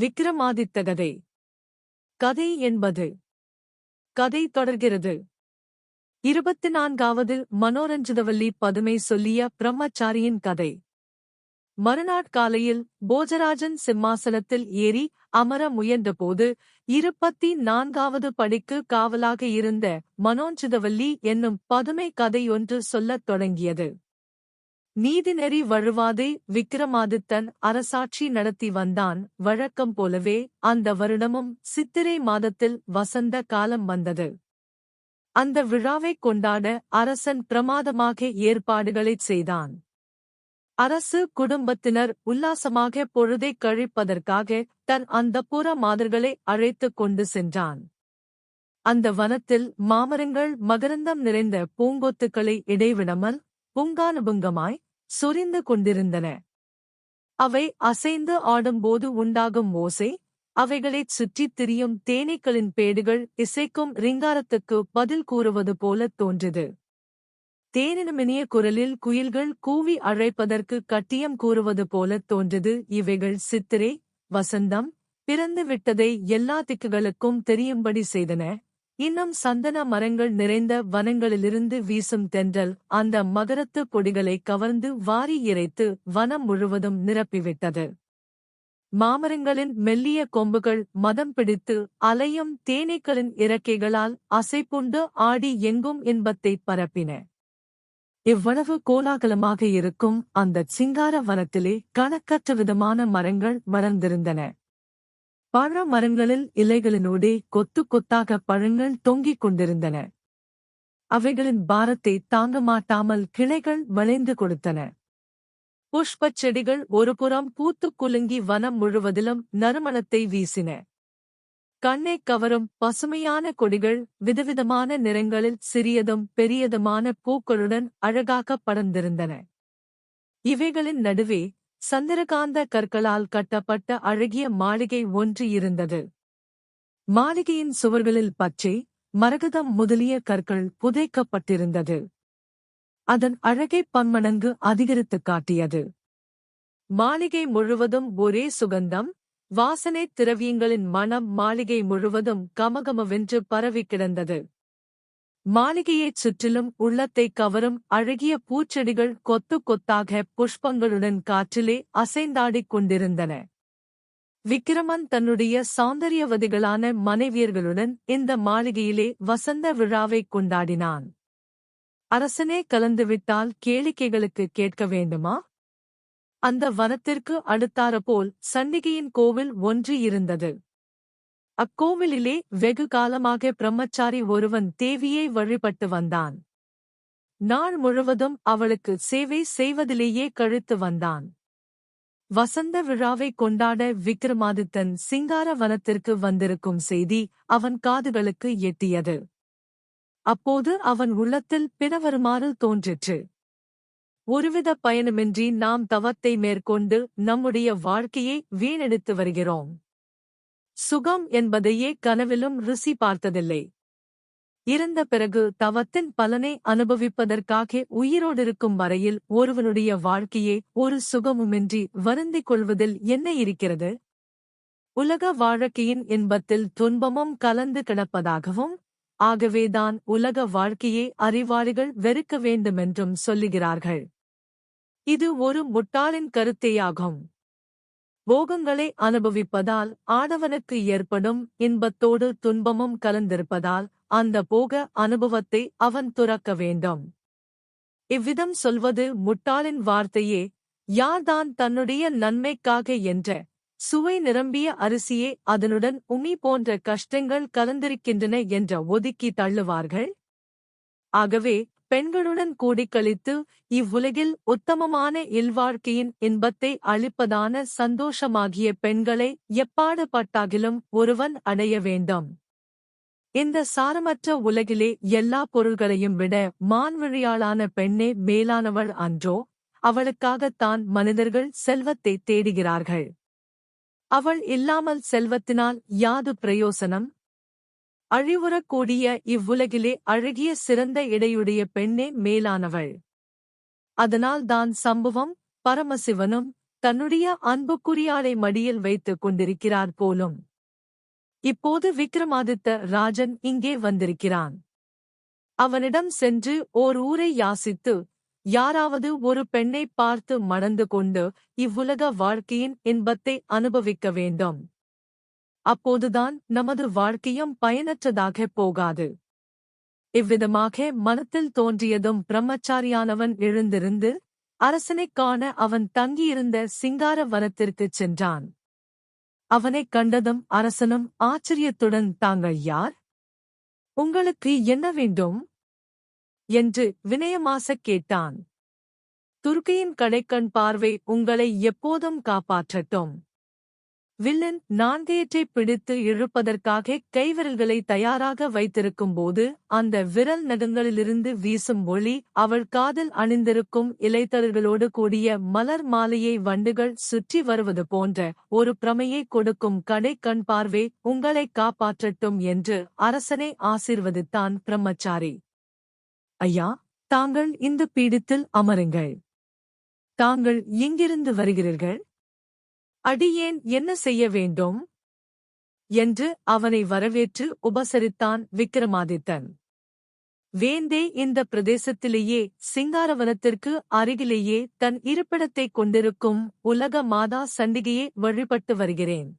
விக்ரமாதித்த கதை கதை என்பது. கதை தொடர்கிறது. இருபத்தி நான்காவது மனோரஞ்சிதவல்லி பதுமை சொல்லிய பிரம்மச்சாரியின் கதை. மறுநாட்காலையில் போஜராஜன் சிம்மாசனத்தில் ஏறி அமர முயன்றபோது இருபத்தி நான்காவது படிக்கு காவலாக இருந்த மனோஞ்சிதவல்லி என்னும் பதுமை கதையொன்று சொல்லத் தொடங்கியது. நீதிநெறி வழுவாதே விக்கிரமாதித்தன் அரசாட்சி நடத்தி வந்தான் வழக்கம் போலவே அந்த வருடமும் சித்திரை மாதத்தில் வசந்த காலம் வந்தது. அந்த விழாவைக் கொண்டாட அரசன் பிரமாதமாக ஏற்பாடுகளைச் செய்தான். அரசு குடும்பத்தினர் உல்லாசமாக பொழுதைக் கழிப்பதற்காக தன் அந்தப்புற மாதர்களை அழைத்துக் கொண்டு சென்றான். அந்த வனத்தில் மாமரங்கள் மகரந்தம் நிறைந்த பூங்கொத்துக்களை இடைவிடாமல் புங்கானுபுங்கமாய் சொரிந்து கொண்டிருந்தன. அவை அசைந்து ஆடும்போது உண்டாகும் ஓசை அவைகளைச் சுற்றித் திரியும் தேனீக்களின் பேடுகள் இசைக்கும் ரிங்காரத்துக்கு பதில் கூறுவது போலத் தோன்றிது தேனினுமினிய குரலில் குயில்கள் கூவி அழைப்பதற்கு கட்டியம் கூறுவது போலத் தோன்றது இவைகள் சித்திரை வசந்தம் பிறந்து விட்டதை எல்லா திக்குகளுக்கும் தெரியும்படி செய்தன. இன்னும் சந்தன மரங்கள் நிறைந்த வனங்களிலிருந்து வீசும் தென்றல் அந்த மகரத்து கொடிகளை கவர்ந்து வாரி இறைத்து வனம் முழுவதும் நிரப்பிவிட்டது. மாமரங்களின் மெல்லிய கொம்புகள் மதம் பிடித்து அலையும் தேனீக்களின் இறக்கைகளால் அசைப்புண்டு ஆடி எங்கும் இன்பத்தைப் பரப்பின. இவ்வளவு கோலாகலமாக இருக்கும் அந்த சிங்கார வனத்திலே கணக்கற்ற விதமான மரங்கள் வளர்ந்திருந்தன. பழ மரங்களில் இலைகளினூடே கொத்து கொத்தாக பழங்கள் தொங்கிக் கொண்டிருந்தன. அவைகளின் பாரத்தை தாங்க மாட்டாமல் கிளைகள் வளைந்து கொடுத்தன. புஷ்பச் செடிகள் ஒருபுறம் பூத்துக் குலுங்கி வனம் முழுவதிலும் நறுமணத்தை வீசின. கண்ணை கவரும் பசுமையான கொடிகள் விதவிதமான நிறங்களில் சிறியதும் பெரியதுமான பூக்களுடன் அழகாக படர்ந்திருந்தன. இவைகளின் நடுவே சந்திரகாந்த கற்களால் கட்டப்பட்ட அழகிய மாளிகை ஒன்று இருந்தது. மாளிகையின் சுவர்களில் பச்சை மரகதம் முதலிய கற்கள் புதைக்கப்பட்டிருந்தது. அதன் அழகை பன்மடங்கு அதிகரித்துக் காட்டியது. மாளிகை முழுவதும் ஒரே சுகந்தம் வாசனை திரவியங்களின் மனம் மாளிகை முழுவதும் கமகமவென்று பரவி கிடந்தது. மாளிகையைச் சுற்றிலும் உள்ளத்தை கவரும் அழகிய பூச்செடிகள் கொத்து கொத்தாக புஷ்பங்களுடன் காற்றிலே அசைந்தாடிக் கொண்டிருந்தன. விக்கிரமன் தன்னுடைய சௌந்தரியவதிகளான மனைவியர்களுடன் இந்த மாளிகையிலே வசந்த விழாவைக் கொண்டாடினான். அரசனே கலந்துவிட்டால் கேளிக்கைகளுக்கு கேட்க வேண்டுமா? அந்த வனத்திற்கு அடுத்தாறபோல் சண்டிகையின் கோவில் ஒன்று இருந்தது. அக்கோவிலிலே வெகு காலமாக பிரம்மச்சாரி ஒருவன் தேவியை வழிபட்டு வந்தான். நாள் முழுவதும் அவளுக்கு சேவை செய்வதிலேயே கழித்து வந்தான். வசந்த விழாவை கொண்டாட விக்ரமாதித்தன் சிங்கார வனத்திற்கு வந்திருக்கும் செய்தி அவன் காதுகளுக்கு எட்டியது. அப்போது அவன் உள்ளத்தில் பிறவருமாறு தோன்றிற்று. ஒருவித பயனுமின்றி நாம் தவத்தை மேற்கொண்டு நம்முடைய வாழ்க்கையை வீணெடுத்து வருகிறோம். சுகம் என்பதையே கனவிலும் ருசி பார்த்ததில்லை. இறந்த பிறகு தவத்தின் பலனை அனுபவிப்பதற்காக உயிரோடிருக்கும் வரையில் ஒருவனுடைய வாழ்க்கையே ஒரு சுகமுமின்றி வருந்திக் கொள்வதில் என்ன இருக்கிறது? உலக வாழ்க்கையின் இன்பத்தில் துன்பமும் கலந்து கிடப்பதாகவும் ஆகவேதான் உலக வாழ்க்கையை அறிவாளிகள் வெறுக்க வேண்டுமென்றும் சொல்லுகிறார்கள். இது ஒரு முட்டாளின் கருத்தேயாகும். போகங்களை அனுபவிப்பதால் ஆடவனுக்கு ஏற்படும் இன்பத்தோடு துன்பமும் கலந்திருப்பதால் அந்த போக அனுபவத்தை அவன் துறக்க வேண்டும். இவ்விதம் சொல்வது முட்டாளின் வார்த்தையே யார்தான் தன்னுடைய நன்மைக்காக என்ற சுவை நிரம்பிய அரிசியே அதனுடன் உமி போன்ற கஷ்டங்கள் கலந்திருக்கின்றன என்ற ஒதுக்கி தள்ளுவார்கள்? ஆகவே பெண்களுடன் கூடிக்கழித்து இவ்வுலகில் உத்தமமான இல்வாழ்க்கையின் இன்பத்தை அளிப்பதான சந்தோஷமாகிய பெண்களை எப்பாடுபட்டாகிலும் ஒருவன் அடைய வேண்டும். இந்த சாரமற்ற உலகிலே எல்லா பொருள்களையும் விட மான்வழியாளான பெண்ணே மேலானவள் அன்றோ அவளுக்காகத்தான் மனிதர்கள் செல்வத்தை தேடுகிறார்கள். அவள் இல்லாமல் செல்வத்தினால் யாது பிரயோசனம்? அழிவுறக்கூடிய இவ்வுலகிலே அழகிய சிறந்த இடையுடைய பெண்ணே மேலானவள். அதனால் தான் பரமசிவனும் தன்னுடைய அன்புக்குரியாளை மடியில் வைத்துக் கொண்டிருக்கிறார் போலும். இப்போது விக்ரமாதித்த ராஜன் இங்கே வந்திருக்கிறான். அவனிடம் சென்று ஓர் ஊரை யாசித்து யாராவது ஒரு பெண்ணை பார்த்து மணந்து கொண்டு இவ்வுலக வாழ்க்கையின் இன்பத்தை அனுபவிக்க வேண்டும். அப்போதுதான் நமது வாழ்க்கையும் பயனற்றதாகப் போகாது. இவ்விதமாக மனத்தில் தோன்றியதும் பிரம்மச்சாரியானவன் எழுந்திருந்து அரசனைக் காண அவன் தங்கியிருந்த சிங்கார வனத்திற்குச் சென்றான். அவனைக் கண்டதும் அரசனும் ஆச்சரியத்துடன் தாங்கள் யார்? உங்களுக்கு என்ன வேண்டும் என்று வினயமாசக் கேட்டான். துர்க்கையின் கடைக்கண் பார்வை உங்களை எப்போதும் காப்பாற்றட்டும். வில்லன் நான்கையற்றை பிடித்து இழுப்பதற்காக கைவிரல்களை தயாராக வைத்திருக்கும்போது அந்த விரல் நகங்களிலிருந்து வீசும் ஒளி அவள் காதில் அணிந்திருக்கும் இலைத்தலர்களோடு கூடிய மலர் மாலையை வண்டுகள் சுற்றி வருவது போன்ற ஒரு பிரமையை கொடுக்கும் கடை கண் பார்வை உங்களை காப்பாற்றட்டும் என்று அரசனை ஆசிர்வதித்தான் பிரம்மச்சாரி. ஐயா தாங்கள் இந்த பீடத்தில் அமருங்கள். தாங்கள் எங்கிருந்து வருகிறீர்கள்? அடியேன் என்ன செய்ய வேண்டும்? என்று அவனை வரவேற்று உபசரித்தான் விக்ரமாதித்தன் வேந்தே இந்த பிரதேசத்திலேயே சிங்காரவனத்திற்கு அருகிலேயே தன் இருப்பிடத்தைக் கொண்டிருக்கும் உலக மாதா சண்டிகையை வழிபட்டு வருகிறேன்.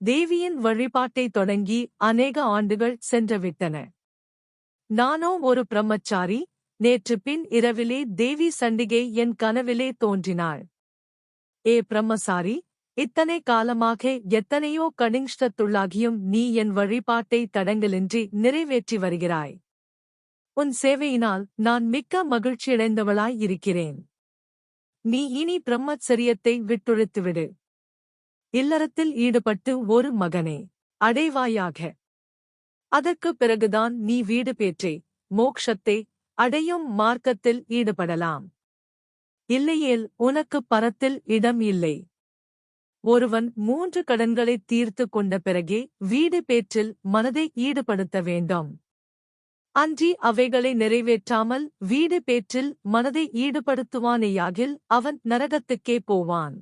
தேவியின் வழிபாட்டை தொடங்கி அநேக ஆண்டுகள் சென்றுவிட்டன. நானோ ஒரு பிரம்மச்சாரி நேற்று பின் இரவிலே தேவி சண்டிகை என் கனவிலே தோன்றினாள். ஏ பிரம்மசாரி இத்தனை காலமாக எத்தனையோ கடிங்ஷ்டத்துள்ளாகியும் நீ என் வழிபாட்டை தடங்கலின்றி நிறைவேற்றி வருகிறாய். உன் சேவையினால் நான் மிக்க மகிழ்ச்சியடைந்தவளாய் இருக்கிறேன். நீ இனி பிரம்மச்சரியத்தை விட்டுழுத்துவிடு. இல்லறத்தில் ஈடுபட்டு ஒரு மகனே அடைவாயாக. அதற்குப் பிறகுதான் நீ வீடு பேற்றே மோக்ஷத்தை அடையும் மார்க்கத்தில் ஈடுபடலாம். இல்லையேல் உனக்கு பரத்தில் இடம் இல்லை. ஒருவன் மூன்று கடன்களை தீர்த்து கொண்ட பிறகே வீடு பேற்றில் மனதை ஈடுபடுத்த வேண்டும். அன்றி அவைகளை நிறைவேற்றாமல் வீடு பேற்றில் மனதை ஈடுபடுத்துவானேயாகில் அவன் நரகத்துக்கே போவான்.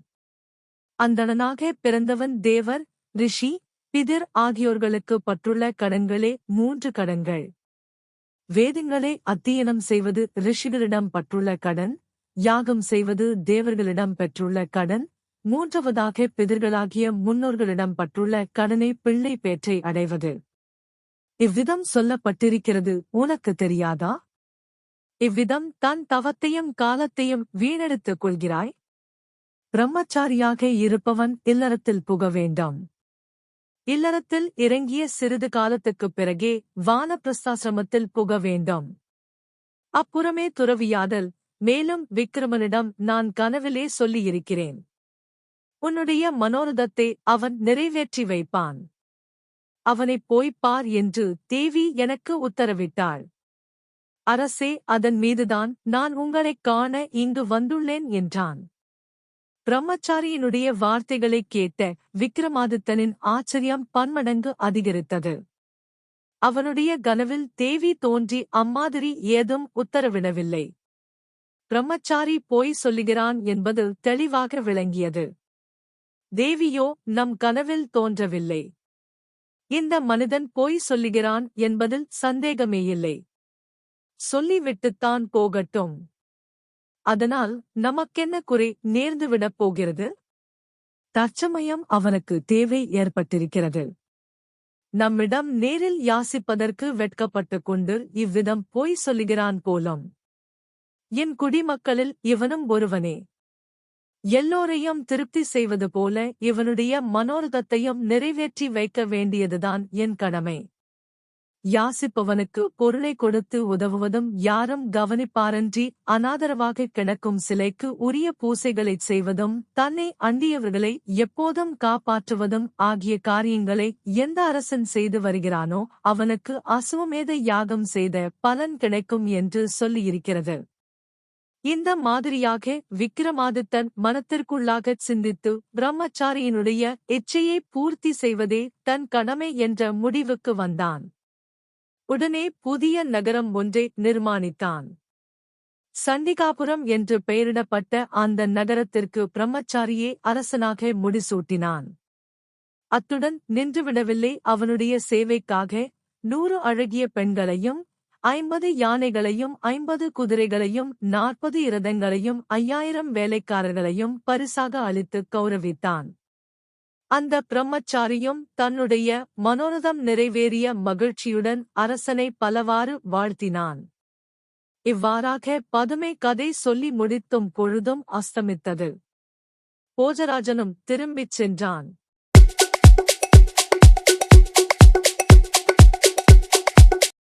அந்தணனாக பிறந்தவன் தேவர் ரிஷி பிதிர் ஆகியோர்களுக்கு பற்றுள்ள கடன்களே மூன்று கடன்கள். வேதங்களை அத்தியனம் செய்வது ரிஷிகளிடம் பற்றுள்ள கடன் யாகம் செய்வது தேவர்களிடம் பெற்றுள்ள கடன். மூன்றாவதாக பிதர்களாகிய முன்னோர்களிடம் பற்றுள்ள கடனை பிள்ளை பேற்றை அடைவது. இவ்விதம் சொல்லப்பட்டிருக்கிறது. உனக்கு தெரியாதா? இவ்விதம் தன் தவத்தையும் காலத்தையும் வீணெடுத்துக் கொள்கிறாய். பிரம்மச்சாரியாக இருப்பவன் இல்லறத்தில் புக வேண்டாம். இல்லறத்தில் இறங்கிய சிறிது காலத்துக்குப் பிறகே வானப்பிரஸ்தாசிரமத்தில் புக வேண்டும். அப்புறமே துறவியாதல் மேலும் விக்ரமனிடம் நான் கனவிலே சொல்லியிருக்கிறேன். உன்னுடைய மனோரதத்தை அவன் நிறைவேற்றி வைப்பான். அவனைப் போய்ப் பார் என்று தேவி எனக்கு உத்தரவிட்டாள். அரசே அதன் மீதுதான் நான் உங்களைக் காண இங்கு வந்துள்ளேன் என்றான். பிரம்மச்சாரியினுடைய வார்த்தைகளைக் கேட்ட விக்ரமாதித்தனின் ஆச்சரியம் பன்மடங்கு அதிகரித்தது. அவனுடைய கனவில் தேவி தோன்றி அம்மாதிரி ஏதும் உத்தரவிடவில்லை. பிரம்மச்சாரி போய் சொல்லுகிறான் என்பது தெளிவாக விளங்கியது. தேவியோ நம் கனவில் தோன்றவில்லை. இந்த மனிதன் போய் சொல்லுகிறான் என்பதில் சந்தேகமேயில்லை. சொல்லிவிட்டுத்தான் போகட்டும். அதனால் நமக்கென்ன குறை நேர்ந்துவிடப் போகிறது? தற்சமயம் அவனுக்கு தேவை ஏற்பட்டிருக்கிறது. நம்மிடம் நேரில் யாசிப்பதற்கு வெட்கப்பட்டுக் கொண்டு இவ்விதம் போய் சொல்லுகிறான் போலும். என் குடிமக்களில் இவனும் ஒருவனே. எல்லோரையும் திருப்தி செய்வது போல இவனுடைய மனோரதத்தையும் நிறைவேற்றி வைக்க வேண்டியதுதான் என் கடமை. யாசிப்பவனுக்கு பொருளை கொடுத்து உதவுவதும் யாரும் கவனிப்பாரன்றி அனாதரவாக கிடக்கும் சிலைக்கு உரிய பூசைகளைச் செய்வதும் தன்னை அண்டியவர்களை எப்போதும் காப்பாற்றுவதும் ஆகிய காரியங்களை எந்த அரசன் செய்து வருகிறானோ அவனுக்கு அசுவமேத யாகம் செய்த பலன் கிடைக்கும் என்று சொல்லியிருக்கிறது. இந்த மாதிரியாக விக்ரமாதித்தன் மனத்திற்குள்ளாகச் சிந்தித்து பிரம்மச்சாரியினுடைய இச்சையை பூர்த்தி செய்வதே தன் கடமை என்ற முடிவுக்கு வந்தான். உடனே புதிய நகரம் ஒன்றை நிர்மாணித்தான். சண்டிகாபுரம் என்று பெயரிடப்பட்ட அந்த நகரத்திற்கு பிரம்மச்சாரியே அரசனாக முடிசூட்டினான். அத்துடன் நின்றுவிடவில்லை அவனுடைய சேவைக்காக நூறு அழகிய பெண்களையும் ஐம்பது யானைகளையும் ஐம்பது குதிரைகளையும் நாற்பது இரதங்களையும் ஐயாயிரம் வேலைக்காரர்களையும் பரிசாக அளித்து கௌரவித்தான். அந்த பிரம்மச்சாரியும் தன்னுடைய மனோரதம் நிறைவேறிய மகிழ்ச்சியுடன் அரசனை பலவாறு வாழ்த்தினான். இவ்வாறாக பதுமை கதை சொல்லி முடித்தும் பொழுதும் அஸ்தமித்தது. போஜராஜனும் திரும்பிச் சென்றான்.